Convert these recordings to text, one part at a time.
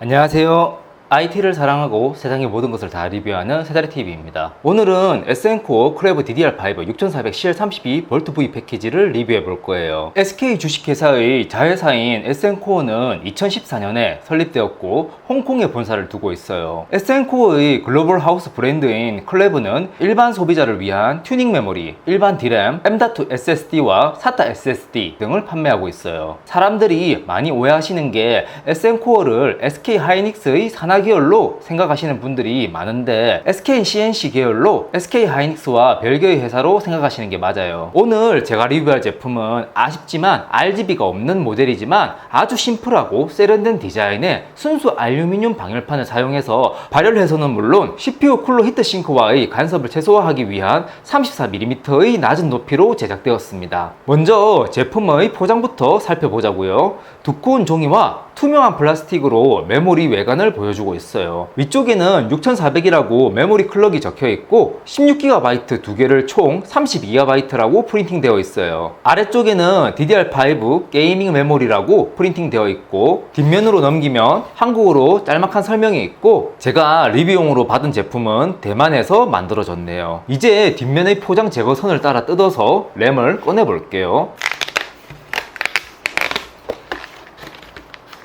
안녕하세요. IT를 사랑하고 세상의 모든 것을 다 리뷰하는 세다리TV입니다. 오늘은 SN코어 크래브 DDR5 6400CL32 볼트 V 패키지를 리뷰해 볼 거예요. SK 주식회사의 자회사인 SN코어는 2014년에 설립되었고 홍콩에 본사를 두고 있어요. SN코어의 글로벌 하우스 브랜드인 클래브는 일반 소비자를 위한 튜닝 메모리, 일반 DRAM, M.2 SSD와 SATA SSD 등을 판매하고 있어요. 사람들이 많이 오해하시는 게 SN코어를 SK 하이닉스의 산하 계열로 생각하시는 분들이 많은데 SK CNC 계열로 SK 하이닉스와 별개의 회사로 생각하시는 게 맞아요. 오늘 제가 리뷰할 제품은 아쉽지만 RGB가 없는 모델이지만 아주 심플하고 세련된 디자인에 순수 알루미늄 방열판을 사용해서 발열 해소는 물론 CPU 쿨러 히트싱크와의 간섭을 최소화하기 위한 34mm의 낮은 높이로 제작되었습니다. 먼저 제품의 포장부터 살펴보자고요. 두꺼운 종이와 투명한 플라스틱으로 메모리 외관을 보여주고 있어요. 위쪽에는 6400이라고 메모리 클럭이 적혀 있고 16GB 두 개를 총 32GB라고 프린팅 되어 있어요. 아래쪽에는 DDR5 게이밍 메모리라고 프린팅 되어 있고 뒷면으로 넘기면 한국어로 짤막한 설명이 있고 제가 리뷰용으로 받은 제품은 대만에서 만들어졌네요. 이제 뒷면의 포장 제거선을 따라 뜯어서 램을 꺼내 볼게요.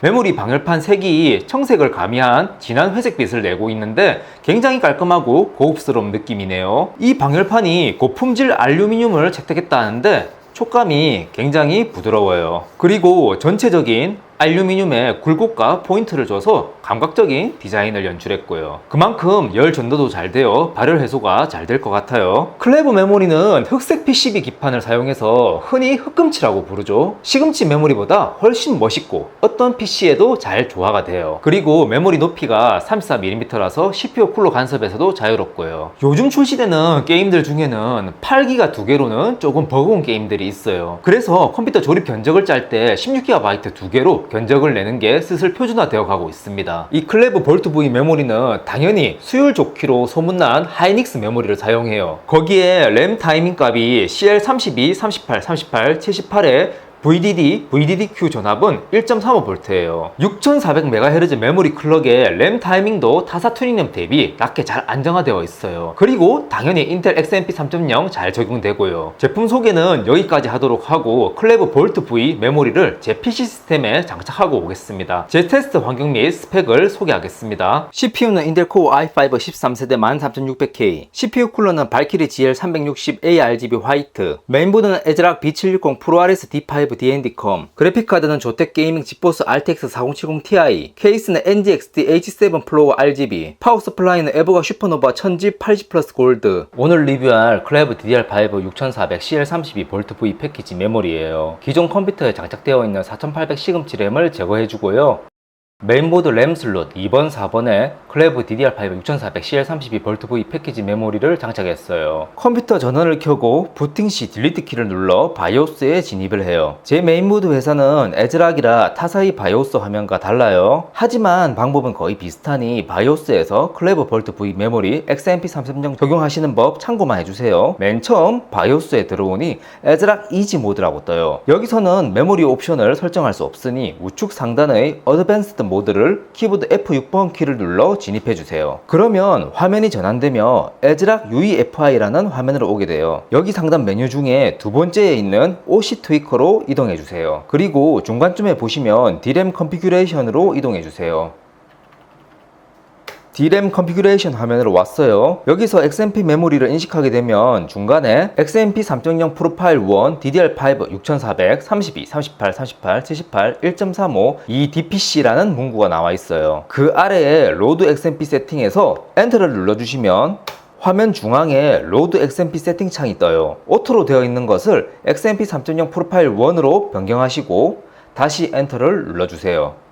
메모리 방열판 색이 청색을 가미한 진한 회색빛을 내고 있는데 굉장히 깔끔하고 고급스러운 느낌이네요. 이 방열판이 고품질 알루미늄을 채택했다는데 촉감이 굉장히 부드러워요. 그리고 전체적인 알루미늄에 굴곡과 포인트를 줘서 감각적인 디자인을 연출했고요. 그만큼 열 전도도 잘 되어 발열 해소가 잘 될 것 같아요. 클레브 메모리는 흑색 PCB 기판을 사용해서 흔히 흑금치라고 부르죠. 시금치 메모리보다 훨씬 멋있고 어떤 PC에도 잘 조화가 돼요. 그리고 메모리 높이가 34mm라서 CPU 쿨러 간섭에서도 자유롭고요. 요즘 출시되는 게임들 중에는 8기가 두 개로는 조금 버거운 게임들이 있어요. 그래서 컴퓨터 조립 견적을 짤 때 16GB 두 개로 견적을 내는 게 슬슬 표준화되어 가고 있습니다. 이 클레브 볼트 V 메모리는 당연히 수율 좋기로 소문난 하이닉스 메모리를 사용해요. 거기에 램 타이밍 값이 CL32, 38, 38, 78에 VDD, VDDQ 전압은 1.35V예요. 6400MHz 메모리 클럭의 램 타이밍도 타사 튜닝램 대비 낮게 잘 안정화되어 있어요. 그리고 당연히 인텔 XMP 3.0 잘 적용되고요. 제품 소개는 여기까지 하도록 하고 클레브 볼트 V 메모리를 제 PC 시스템에 장착하고 오겠습니다. 제 테스트 환경 및 스펙을 소개하겠습니다. CPU는 인텔 코어 i5 13세대 13600K, CPU 쿨러는 발키리 GL360 ARGB 화이트, 메인보드는 에즈락 B760 ProRS D5 D&D컴, 그래픽카드는 조텍 게이밍 지포스 RTX 4070 Ti, 케이스는 NGXT H7 플로어 RGB, 파워 서플라이는 에버가 슈퍼노바 1000G 80 플러스 골드. 오늘 리뷰할 클래브 DDR5 6400 CL32 볼트 V 패키지 메모리예요. 기존 컴퓨터에 장착되어 있는 4800 시금치 램을 제거해주고요. 메인보드 램 슬롯 2번, 4번에 클레브 DDR5 6400 CL32 볼트 V 패키지 메모리를 장착했어요. 컴퓨터 전원을 켜고 부팅 시 딜리트 키를 눌러 바이오스에 진입을 해요. 제 메인보드 회사는 에즈락이라 타사의 바이오스 화면과 달라요. 하지만 방법은 거의 비슷하니 바이오스에서 클레브 볼트 V 메모리 XMP 3.0 적용하시는 법 참고만 해주세요. 맨 처음 바이오스에 들어오니 에즈락 이지 모드라고 떠요. 여기서는 메모리 옵션을 설정할 수 없으니 우측 상단의 어드밴스드 모드를 키보드 F6번 키를 눌러 진입해 주세요. 그러면 화면이 전환되며 에즈락 UEFI라는 화면으로 오게 돼요. 여기 상단 메뉴 중에 두 번째에 있는 OC 트위커로 이동해 주세요. 그리고 중간쯤에 보시면 D램 컨피규레이션으로 이동해 주세요. D램 컨피규레이션 화면으로 왔어요. 여기서 XMP 메모리를 인식하게 되면 중간에 XMP 3.0 프로파일 1, DDR5 6400, 32, 38, 38, 78, 1.35, 이 DPC라는 문구가 나와 있어요. 그 아래에 로드 XMP 세팅에서 엔터를 눌러주시면 화면 중앙에 로드 XMP 세팅 창이 떠요. 오토로 되어 있는 것을 XMP 3.0 프로파일 1으로 변경하시고 다시 엔터를 눌러주세요.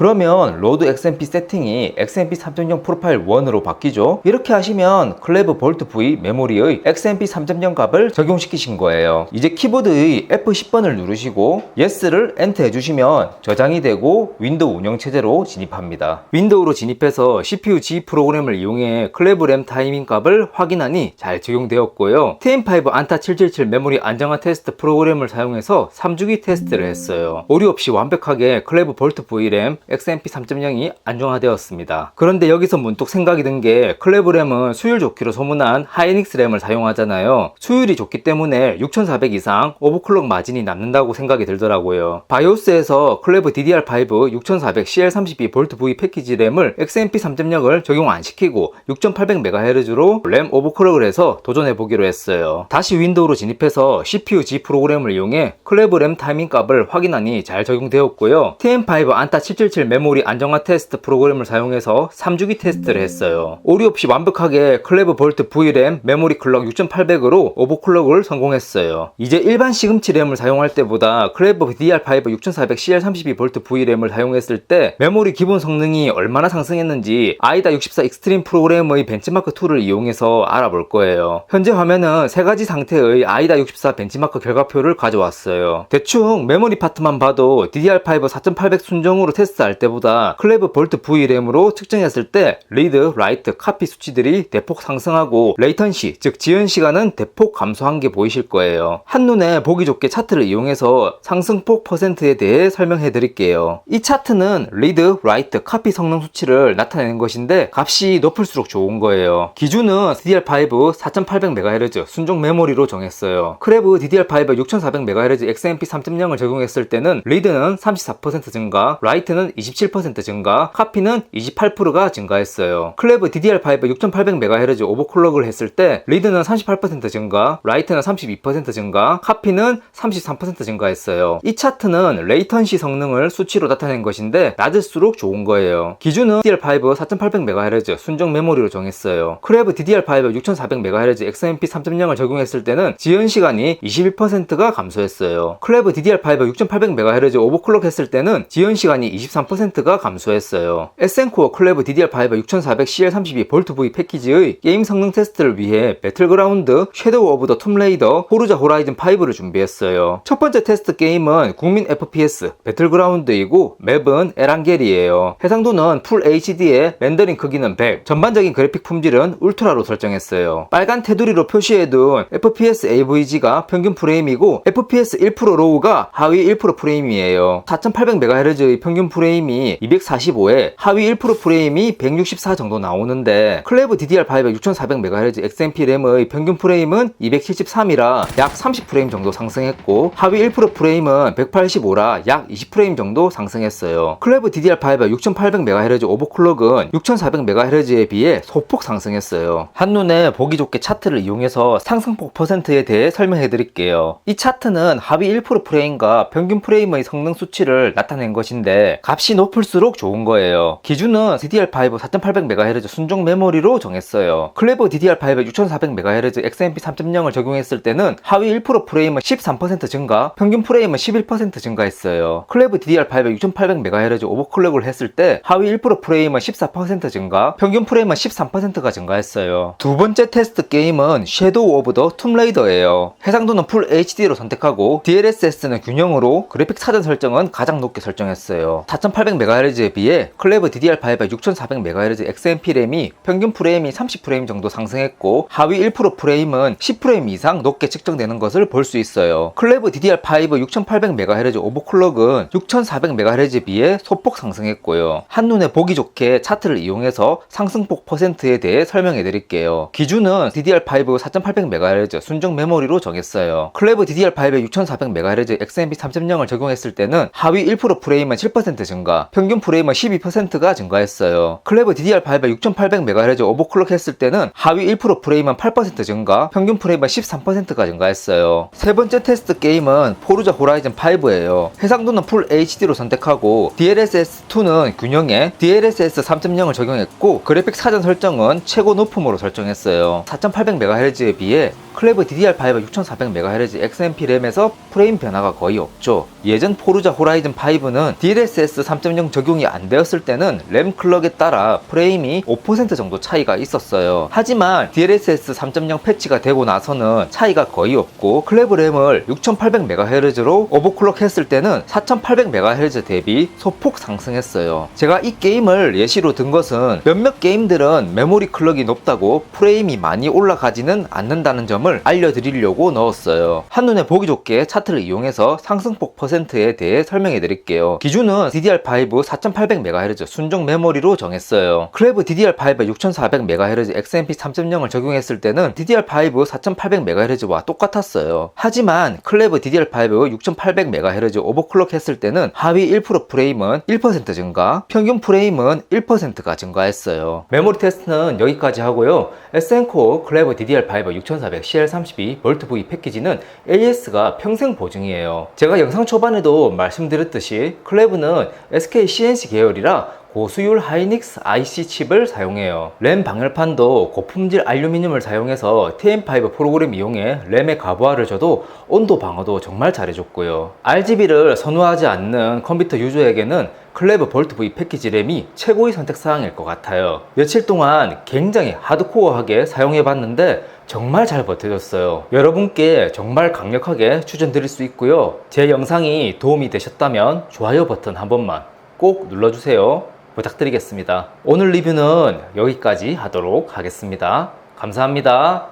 그러면 로드 XMP 세팅이 XMP 3.0 프로파일 1으로 바뀌죠. 이렇게 하시면 클레브 볼트 V 메모리의 XMP 3.0 값을 적용시키신 거예요. 이제 키보드의 F10번을 누르시고 Yes를 엔터 해주시면 저장이 되고 윈도우 운영 체제로 진입합니다. 윈도우로 진입해서 CPU G 프로그램을 이용해 클레브 램 타이밍 값을 확인하니 잘 적용되었고요. TM5 안타 777 메모리 안정화 테스트 프로그램을 사용해서 3주기 테스트를 했어요. 오류 없이 완벽하게 클레브 볼트 V 램 XMP 3.0이 안정화되었습니다. 그런데 여기서 문득 생각이 든 게 클레브램은 수율 좋기로 소문한 하이닉스 램을 사용하잖아요. 수율이 좋기 때문에 6400 이상 오버클럭 마진이 남는다고 생각이 들더라고요. 바이오스에서 클레브 DDR5 6400 CL32 볼트 V 패키지 램을 XMP 3.0을 적용 안 시키고 6800MHz로 램 오버클럭을 해서 도전해 보기로 했어요. 다시 윈도우로 진입해서 CPU G 프로그램을 이용해 클레브 램 타이밍 값을 확인하니 잘 적용되었고요. TM5 안타 777 메모리 안정화 테스트 프로그램을 사용해서 3주기 테스트를 했어요. 오류 없이 완벽하게 클레브 볼트 V램 메모리 클럭 6800으로 오버클럭을 성공했어요. 이제 일반 시금치 램을 사용할 때보다 클레브 DDR5 6400 CL32 볼트 V램을 사용했을 때 메모리 기본 성능이 얼마나 상승했는지 아이다 64 익스트림 프로그램의 벤치마크 툴을 이용해서 알아볼 거예요. 현재 화면은 세 가지 상태의 아이다 64 벤치마크 결과표를 가져왔어요. 대충 메모리 파트만 봐도 DDR5 4800 순정으로 테스트할 때보다 클레브 볼트 V램으로 측정했을 때 리드, 라이트, 카피 수치들이 대폭 상승하고 레이턴시, 즉 지연 시간은 대폭 감소한 게 보이실 거예요. 한눈에 보기 좋게 차트를 이용해서 상승폭 퍼센트에 대해 설명해 드릴게요. 이 차트는 리드, 라이트, 카피 성능 수치를 나타내는 것인데 값이 높을수록 좋은 거예요. 기준은 DDR5 4800MHz 순정 메모리로 정했어요. 크레브 DDR5 6400MHz XMP 3.0을 적용했을 때는 리드는 34% 증가, 라이트는 27% 증가, 카피는 28%가 증가했어요. 클레브 DDR5 6800MHz 오버클럭을 했을 때 리드는 38% 증가, 라이트는 32% 증가, 카피는 33% 증가했어요. 이 차트는 레이턴시 성능을 수치로 나타낸 것인데 낮을수록 좋은 거예요. 기준은 DDR5 4800MHz 순정 메모리로 정했어요. 크레브 DDR5 6400MHz XMP 3.0을 적용했을 때는 지연 시간이 21%가 감소했어요. 클레브 DDR5 6800MHz 오버클럭 했을 때는 지연 시간이 23%가 감소했어요. 에센코어 클레브 DDR5 6400 CL32 볼트 V 패키지의 게임 성능 테스트를 위해 배틀그라운드, 섀도우 오브 더 툼레이더, 포르자 호라이즌 5를 준비했어요. 첫 번째 테스트 게임은 국민 FPS 배틀그라운드이고 맵은 에란겔이에요. 해상도는 풀 HD에 렌더링 크기는 100, 전반적인 그래픽 품질은 울트라로 설정했어요. 빨간 테두리로 표시해둔 FPS AVG가 평균 프레임이고 FPS 1% 로우가 하위 1% 프레임이에요. 4800MHz의 평균 프레임 이 245에 하위 1% 프레임이 164 정도 나오는데 클레브 DDR5 6400MHz XMP 램의 평균 프레임은 273이라 약 30프레임 정도 상승했고 하위 1% 프레임은 185라 약 20프레임 정도 상승했어요. 클레브 DDR5 6800MHz 오버클럭은 6400MHz에 비해 소폭 상승했어요. 한눈에 보기 좋게 차트를 이용해서 상승폭 퍼센트에 대해 설명해 드릴게요. 이 차트는 하위 1% 프레임과 평균 프레임의 성능 수치를 나타낸 것인데 값이 높을수록 좋은 거예요. 기준은 DDR5 4800MHz 순정 메모리로 정했어요. 클레버 DDR5 6400MHz XMP 3.0을 적용했을 때는 하위 1% 프레임은 13% 증가, 평균 프레임은 11% 증가했어요. 클레브 DDR5 6800MHz 오버클럭을 했을 때 하위 1% 프레임은 14% 증가, 평균 프레임은 13%가 증가했어요. 두 번째 테스트 게임은 섀도우 오브 더 툼레이더예요. 해상도는 풀 HD로 선택하고 DLSS는 균형으로 그래픽 사전 설정은 가장 높게 설정했어요. 4800MHz에 비해 클레브 DDR5 6400MHz XMP 램이 평균 프레임이 30프레임 정도 상승했고 하위 1% 프레임은 10프레임 이상 높게 측정되는 것을 볼 수 있어요. 클레브 DDR5 6800MHz 오버클럭은 6400MHz에 비해 소폭 상승했고요. 한눈에 보기 좋게 차트를 이용해서 상승폭 퍼센트에 대해 설명해 드릴게요. 기준은 DDR5 4800MHz 순정 메모리로 정했어요. 클레브 DDR5 6400MHz XMP 3.0을 적용했을 때는 하위 1% 프레임은 7% 증가, 평균 프레임은 12%가 증가했어요. 클레브 DDR5 6800MHz 오버클럭 했을 때는 하위 1% 프레임은 8% 증가, 평균 프레임은 13%가 증가했어요. 세 번째 테스트 게임은 포르자 호라이즌 5예요. 해상도는 풀 HD로 선택하고 DLSS2는 균형에 DLSS 3.0을 적용했고 그래픽 사전 설정은 최고 높음으로 설정했어요. 4800MHz에 비해 클레브 DDR5 6400MHz XMP 램에서 프레임 변화가 거의 없죠. 예전 포르자 호라이즌 5는 DLSS 3.0 적용이 안 되었을 때는 램 클럭에 따라 프레임이 5% 정도 차이가 있었어요. 하지만 DLSS 3.0 패치가 되고 나서는 차이가 거의 없고 클레브 램을 6800MHz로 오버클럭 했을 때는 4800MHz 대비 소폭 상승했어요. 제가 이 게임을 예시로 든 것은 몇몇 게임들은 메모리 클럭이 높다고 프레임이 많이 올라가지는 않는다는 점을 알려드리려고 넣었어요. 한눈에 보기 좋게 차트를 이용해서 상승폭 퍼센트에 대해 설명해 드릴게요. 기준은 DDR5 DDR5 4800MHz 순정 메모리로 정했어요. 클레브 DDR5 6400MHz XMP 3.0을 적용했을 때는 DDR5 4800MHz와 똑같았어요. 하지만 클레브 DDR5 6800MHz 오버클럭 했을 때는 하위 1% 프레임은 1% 증가, 평균 프레임은 1%가 증가했어요. 메모리 테스트는 여기까지 하고요. SN코 클레버 DDR5 6400 CL32 볼트 V 패키지는 AS가 평생 보증이에요. 제가 영상 초반에도 말씀드렸듯이 클레브는 SK CNC 계열이라 고수율 하이닉스 IC 칩을 사용해요. 램 방열판도 고품질 알루미늄을 사용해서 TM5 프로그램 이용해 램의 가부하를 줘도 온도 방어도 정말 잘해줬고요. RGB를 선호하지 않는 컴퓨터 유저에게는 클레버 볼트 V 패키지 램이 최고의 선택사항일 것 같아요. 며칠 동안 굉장히 하드코어하게 사용해봤는데 정말 잘 버텨줬어요. 여러분께 정말 강력하게 추천드릴 수 있고요. 제 영상이 도움이 되셨다면 좋아요 버튼 한 번만 꼭 눌러주세요. 부탁드리겠습니다. 오늘 리뷰는 여기까지 하도록 하겠습니다. 감사합니다.